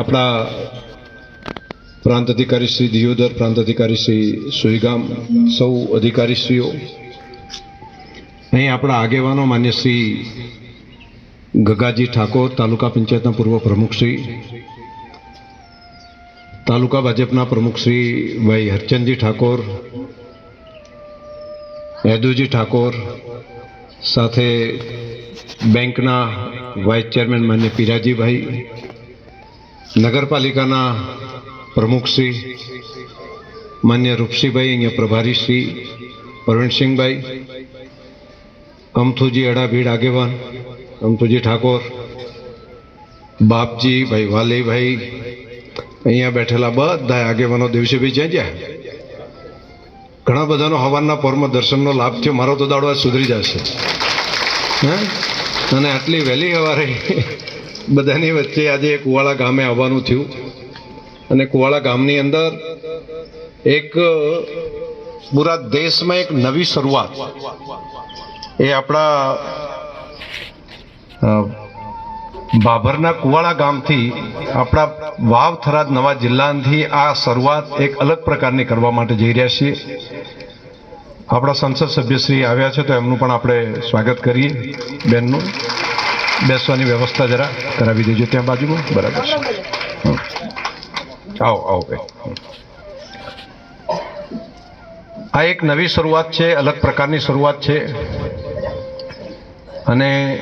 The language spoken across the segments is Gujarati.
આપણા પ્રાંત અધિકારી શ્રી દિયોદર, પ્રાંત અધિકારી શ્રી સુઈગામ, સૌ અધિકારીશ્રીઓ, અહીં આપણા આગેવાનો માન્ય શ્રી ગગાજી ઠાકોર, તાલુકા પંચાયતના પૂર્વ પ્રમુખશ્રી તાલુકા ભાજપના પ્રમુખ શ્રી ભાઈ હરચંદજી ઠાકોર યદુજી ઠાકોર, સાથે બેંકના વાઇસ ચેરમેન માન્ય પીરાજીભાઈ નગરપાલિકાના પ્રમુખશ્રી માન્ય રૂપસીભાઈ અહીંયા પ્રભારીશ્રી પ્રવીણસિંહભાઈ અમથુજી અડાભીડ આગેવાન, અમથુજી ઠાકોર, બાપજી ભાઈ વાલીભાઈ, અહીંયા બેઠેલા બધા આગેવાનો દિવસીભાઈ જ્યાં જ્યાં. ઘણા બધાનો હવાના પરમાં દર્શનનો લાભ થયો. મારો તો દાડો સુધરી જશે. હે? અને આટલી વહેલી સવારે બધાની વચ્ચે આજે કુવાળા ગામે આવવાનું થયું. અને કુવાળા ગામની અંદર એક પૂરા દેશમાં એક નવી શરૂઆત. એ આપણા બાભરના કુવાળા ગામથી આપણા વાવ થરાદ નવા જિલ્લાથી આ શરૂઆત એક અલગ પ્રકારની કરવા માટે જઈ રહ્યા છીએ. આપણા સંસદ સભ્યશ્રી આવ્યા છે તો એમનું પણ આપણે સ્વાગત કરીએ બેનનું. બેસવાની વ્યવસ્થા જરા કરાવી દેજો ત્યાં બાજુમાં. બરાબર છે. આવો આવો બેન. આ એક નવી શરૂઆત છે, અલગ પ્રકારની શરૂઆત છે. અને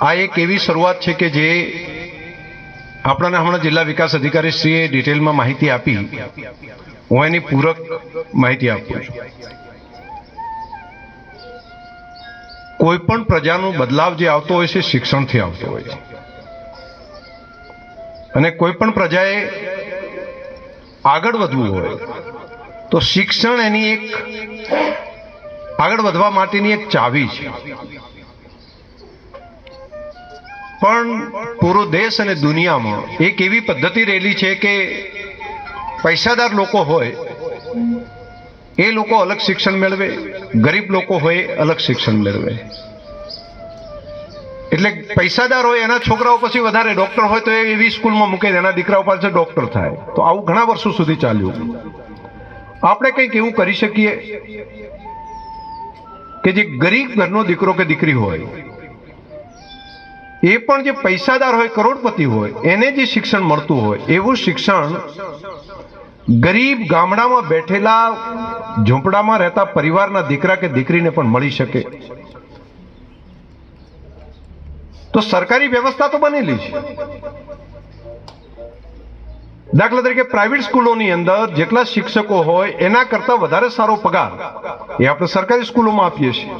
આ એક એવી શરૂઆત છે કે જે આપણાને હમણાં જિલ્લા વિકાસ અધિકારી શ્રીએ ડિટેલમાં માહિતી આપી. હું એની પૂરક માહિતી આપું છું. કોઈ પણ પ્રજાનો બદલાવ જે આવતો હોય છે, શિક્ષણથી આવતો હોય છે. અને કોઈ પણ પ્રજાએ આગળ વધવું હોય, તો શિક્ષણ એની એક આગળ વધવા માટેની એક ચાવી છે. પણ પૂરો દેશ અને દુનિયામાં એક એવી પદ્ધતિ રહેલી છે કે પૈસાદાર લોકો હોય એ લોકો અલગ શિક્ષણ મેળવે, ગરીબ લોકો હોય અલગ શિક્ષણ મેળવે. એટલે પૈસાદાર હોય એના છોકરાઓ પછી વધારે ડોક્ટર હોય તો એ એવી સ્કૂલમાં મૂકે એના દીકરાઓ પાસે ડોક્ટર થાય. તો આવું ઘણા વર્ષો સુધી ચાલ્યું. આપણે કંઈક એવું કરી શકીએ કે જે ગરીબ ઘરનો દીકરો કે દીકરી હોય, એ પણ જે પૈસાદાર હોય, કરોડપતિ હોય, એને જે શિક્ષણ મળતું હોય, એવું શિક્ષણ ગરીબ ગામડામાં બેઠેલા ઝૂંપડામાં રહેતા પરિવારના દીકરા કે દીકરીને પણ મળી શકે. તો સરકારી વ્યવસ્થા તો બનેલી છે. દાખલા તરીકે પ્રાઇવેટ સ્કૂલોની અંદર જેટલા શિક્ષકો હોય, એના કરતા વધારે સારો પગાર એ આપણે સરકારી સ્કૂલોમાં આપીએ છીએ.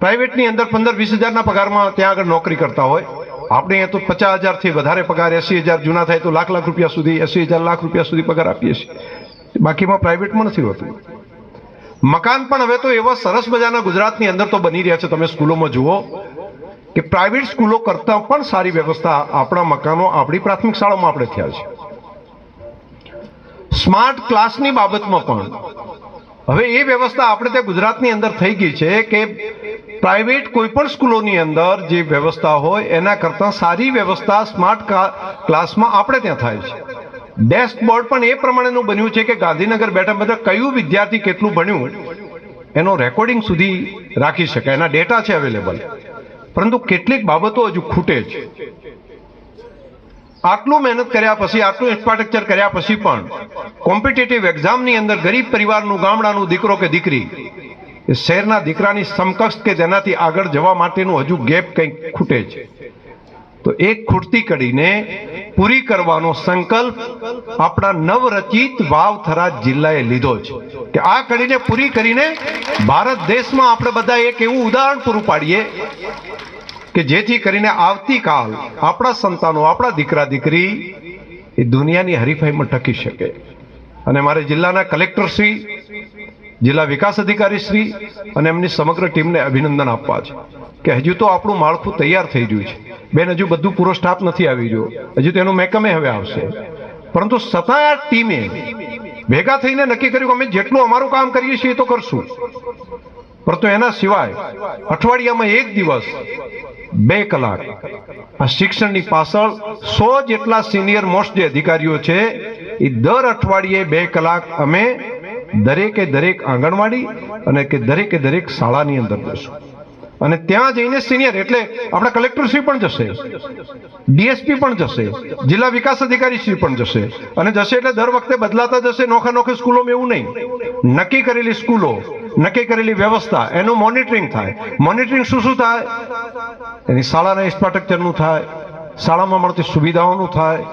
પ્રાઇવેટની અંદર પંદર વીસ હજારના પગારમાં ત્યાં આગળ નોકરી કરતા હોય. આપણે અહીંયા તો પચાસ હજારથી વધારે પગાર, એસી હજાર જૂના થાય તો લાખ લાખ રૂપિયા સુધી, એસી હજાર લાખ રૂપિયા સુધી પગાર આપીએ છીએ. બાકીમાં પ્રાઇવેટમાં નથી હોતું. મકાન પણ હવે તો એવા સરસ મજાના ગુજરાતની અંદર તો બની રહ્યા છે. તમે સ્કૂલોમાં જુઓ કે પ્રાઇવેટ સ્કૂલો કરતાં પણ સારી વ્યવસ્થા આપણા મકાનો આપણી પ્રાથમિક શાળામાં આપણે થયા છે. સ્માર્ટ ક્લાસની બાબતમાં પણ હવે એ વ્યવસ્થા આપણે ત્યાં ગુજરાતની અંદર થઈ ગઈ છે કે પ્રાઇવેટ કોઈ પણ સ્કૂલોની અંદર જે વ્યવસ્થા હોય, એના કરતાં સારી વ્યવસ્થા સ્માર્ટ ક્લાસમાં આપણે ત્યાં થાય છે. ડેસ્કબોર્ડ પણ એ પ્રમાણેનું બન્યું છે કે ગાંધીનગર બેઠા બધા કયું વિદ્યાર્થી કેટલું ભણ્યું, એનો રેકોર્ડિંગ સુધી રાખી શકાય, એના ડેટા છે અવેલેબલ. પરંતુ કેટલીક બાબતો હજુ ખૂટે છે. આટલું મહેનત કર્યા પછી, આટલું ઇન્ફ્રાસ્ટ્રક્ચર કર્યા પછી પણ કોમ્પિટેટિવ એક્ઝામની અંદર ગરીબ પરિવારનું, ગામડાનું દીકરો કે દીકરી, એ શહેરના દીકરાની સમકક્ષ કે જેનાથી આગળ જવા માટેનું હજુ ગેપ કંઈક ખૂટે છે. તો એક ખૂટતી કડીને પૂરી કરવાનો સંકલ્પ આપણા નવરચિત વાવથરા જિલ્લાએ લીધો છે. કે આ કડીને પૂરી કરીને ભારત દેશમાં આપણે બધા એક એવું ઉદાહરણ પૂરું પાડીએ. કે જેથી કરીને આવતીકાલ આપણા સંતાનો, આપણા દીકરા, દીકરી એ દુનિયાની હરીફાઈમાં ટકી શકે. અને મારે જિલ્લાના કલેક્ટરશ્રી જિલ્લા વિકાસ અધિકારી શ્રી અને એમની સમગ્ર ટીમને અભિનંદન આપવા છે કે હજુ તો આપણું માળખું તૈયાર થઈ ગયું છે. બેન, હજુ બધું પૂરો સ્ટાફ નથી આવી ગયો. હજુ તો એનું મેકમે હવે આવશે. પરંતુ છતાં ટીમે ભેગા થઈને નક્કી કર્યું કે અમે જેટલું અમારું કામ કરીએ છીએ એ તો કરશું. પરંતુ એના સિવાય અઠવાડિયામાં એક દિવસ બે કલાક. આ શિક્ષણની પાછળ સો જેટલા સિનિયર મોસ્ટ જે અધિકારીઓ છે, એ દર અઠવાડિયે બે કલાક અમે દરેકે દરેક આંગણવાડી અને કે દરેકે દરેક શાળાની અંદર જશું. અને ત્યાં જઈને સિનિયર એટલે આપણા કલેક્ટરશ્રી પણ જશે ડીએસપી પણ જશે, જિલ્લા વિકાસ અધિકારી શ્રી પણ જશે. અને જશે એટલે દર વખતે બદલાતા જશે. નોખા નોખી સ્કૂલોમાં એવું નહીં. નક્કી કરેલી સ્કૂલો નક્કી કરેલી વ્યવસ્થા, એનું મોનિટરિંગ થાય. મોનિટરિંગ શું શું થાય? એની શાળાના ઇન્ફ્રાસ્ટ્રક્ચરનું થાય, શાળામાં મળતી સુવિધાઓનું થાય,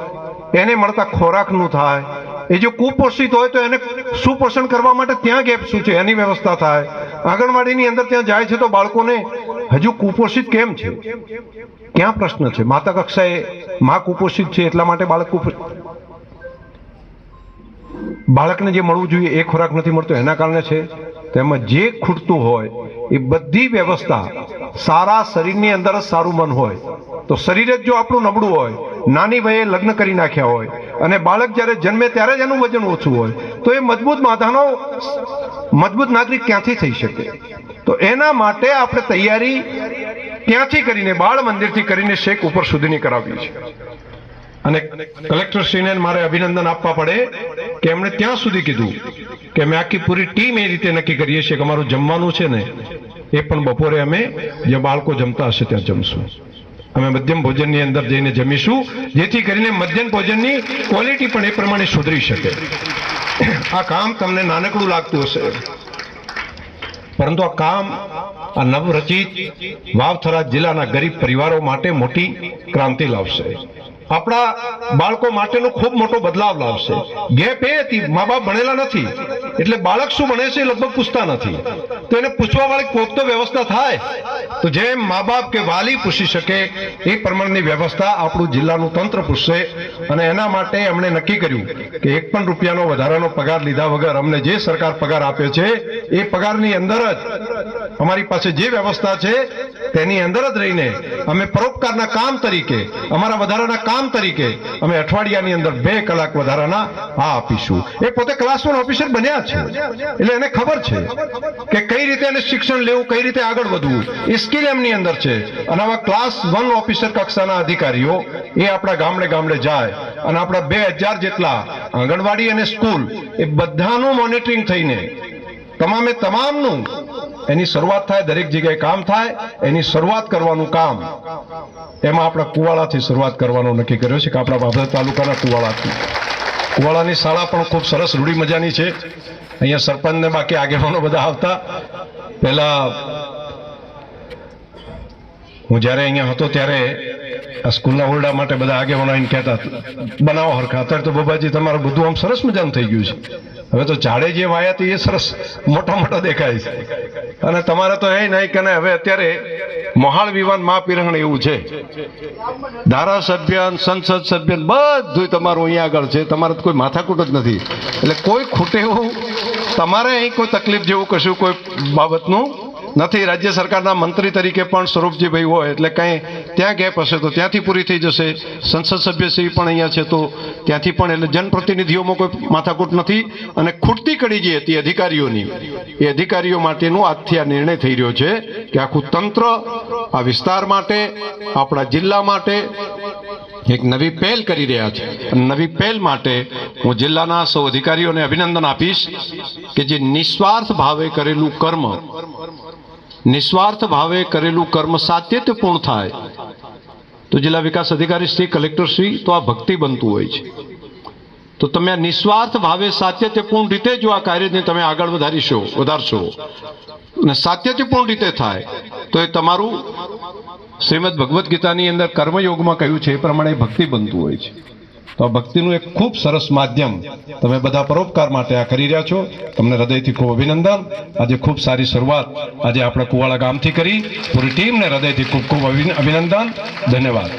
એને મળતા ખોરાકનું થાય. એ જો કુપોષિત હોય તો એને સુપોષણ કરવા માટે ત્યાં ગેપ શું છે? એની વ્યવસ્થા થાય. આંગણવાડીની અંદર ત્યાં જાય છે તો બાળકોને હજુ કુપોષિત કેમ છે? ક્યાં પ્રશ્ન છે? માતા કક્ષાએ માં કુપોષિત છે એટલા માટે બાળક બાળકને જે મળવું જોઈએ એ ખોરાક નથી મળતો, એના કારણે છે. તેમાં જે ખૂટતું હોય, એ બધી વ્યવસ્થા સારા શરીરની અંદર જ સારું મન હોય. તો શરીર જ જો આપણું નબળું હોય, નાની વયે લગ્ન કરી નાખ્યા હોય, અને બાળક જ્યારે જન્મે ત્યારે જ એનું વજન ઓછું હોય, તો એ મજબૂત માતાનો મજબૂત નાગરિક ક્યાંથી થઈ શકે? તો એના માટે આપણે તૈયારી ત્યાંથી કરીને, બાળ મંદિરથી કરીને શેખ ઉપર સુધીની કરાવી છે. અને કલેક્ટરશ્રીને મારે અભિનંદન આપવા પડે કે એમણે ત્યાં સુધી કીધું કે અમે આખી પૂરી ટીમ એ રીતે નક્કી કરીએ છીએ કે અમારું જમવાનું છે ને, એ પણ બપોરે અમે જે બાળકો જમતા હશે ત્યાં જમશું. અમે મધ્યમ ભોજનની અંદર જઈને જમીશું, જેથી કરીને મધ્યમ ભોજનની ક્વોલિટી પણ એ પ્રમાણે સુધરી શકે. આ કામ તમને નાનકડું લાગતું હશે. પરંતુ આ કામ, આ નવરચિત વાવથરા જિલ્લાના ગરીબ પરિવારો માટે મોટી ક્રાંતિ લાવશે. આપણા બાળકો માટેનો ખૂબ મોટો બદલાવ લાવશે. ગેપ એ હતી મા બાપ ભણેલા નથી. એટલે બાળક શું ભણે છે એ લગભગ પૂછતા નથી. તો એને પૂછવા વાળી કોક તો વ્યવસ્થા થાય. તો જેમ મા બાપ કે વાલી પૂછી શકે, એ પ્રમાણની વ્યવસ્થા આપણું જિલ્લાનું તંત્ર પૂછશે. અને એના માટે એમણે નક્કી કર્યું કે એક પણ રૂપિયાનો વધારાનો પગાર લીધા વગર અમને જે સરકાર પગાર આપે છે એ પગારની અંદર જ અમારી પાસે જે વ્યવસ્થા છે, તેની અંદર જ રહીને અમે પરોપકારના કામ તરીકે, અમારા વધારાના કામ તરીકે અમે અઠવાડિયાની અંદર બે કલાક વધારાના આ આપીશું. એ પોતે ક્લાસ વન ઓફિસર બન્યા છે. એટલે એને ખબર છે કે કઈ રીતે એને શિક્ષણ લેવું, કઈ રીતે આગળ વધવું. એ સ્કિલ એમની અંદર છે. અને આવા ક્લાસ વન ઓફિસર કક્ષાના અધિકારીઓ એ આપણા ગામડે ગામડે જાય અને આપણા બે હજાર જેટલા આંગણવાડી અને સ્કૂલ એ બધાનું મોનિટરિંગ થઈને તમામે તમામનું એની શરૂઆત થાય, દરેક જગ્યાએ કામ થાય, એની શરૂઆત કરવાનું કામ. એમાં આપણા કુવાડાથી શરૂઆત કરવાનો નક્કી કર્યો છે કે આપણા બાબર તાલુકાના કુવાડાથી કુવાડાની શાળા પણ ખૂબ સરસ રૂડી મજાની છે. અહીંયા સરપંચને બાકી આગેવાનો બધા આવતા. પહેલા હું જ્યારે અહીંયા હતો ત્યારે આ સ્કૂલના ઓરડા માટે બધા આગેવાનો આવીને કહેતા બનાવો હરખા. અત્યારે તો બાબાજી, તમારું બધું આમ સરસ મજાનું થઈ ગયું છે. હવે તો ઝાડે જે વાયા તો એ સરસ મોટા મોટા દેખાય છે. અને તમારે તો એ નહીં કે હવે અત્યારે મહાળ વિવાન મા પિરંગણ એવું છે. ધારાસભ્ય સંસદ સભ્ય બધું તમારું અહીંયા આગળ છે. તમારે તો કોઈ માથાકૂટ જ નથી. એટલે કોઈ ખૂટે એવું તમારે અહીં કોઈ તકલીફ જેવું કશું કોઈ બાબતનું? નથી, રાજ્ય સરકારના મંત્રી તરીકે પણ સ્વરૂપજીભાઈ હોય, એટલે કંઈ ત્યાં ગેપ હશે તો ત્યાંથી પૂરી થઈ જશે. સંસદ સભ્યશ્રી પણ અહીંયા છે તો ત્યાંથી પણ, એટલે જનપ્રતિનિધિઓમાં કોઈ માથાકૂટ નથી. અને ખૂટતી કડી જે હતી અધિકારીઓની, એ અધિકારીઓ માટેનું આજથી આ નિર્ણય થઈ રહ્યો છે કે આખું તંત્ર આ વિસ્તાર માટે, આપણા જિલ્લા માટે એક નવી પહેલ કરી રહ્યા છે. નવી પહેલ માટે હું જિલ્લાના સૌ અધિકારીઓને અભિનંદન આપીશ કે જે નિસ્વાર્થ ભાવે કરેલું કર્મ, નિસ્વાર્થ ભાવે કરેલું કર્મ સાતત્યપૂર્ણ થાય, તો જિલ્લા વિકાસ અધિકારી શ્રી, કલેક્ટર શ્રી, તો આ ભક્તિ બનતું હોય છે. તો તમે આ નિસ્વાર્થ ભાવે સાતત્યપૂર્ણ રીતે જો આ કાર્યને તમે આગળ વધારીશો, વધારશો અને સાતત્યપૂર્ણ રીતે થાય, તો એ તમારું શ્રીમદ ભગવદ્ ગીતાની અંદર કર્મયોગમાં કહ્યું છે, એ પ્રમાણે ભક્તિ બનતું હોય છે. તો આ ભક્તિનું એક ખૂબ સરસ માધ્યમ તમે બધા પરોપકાર માટે આ કરી રહ્યા છો. તમને હૃદયથી ખૂબ અભિનંદન. આજે ખૂબ સારી શરૂઆત આજે આપણે કુવાડા ગામથી કરી. પૂરી ટીમને હૃદયથી ખૂબ ખૂબ અભિનંદન. ધન્યવાદ.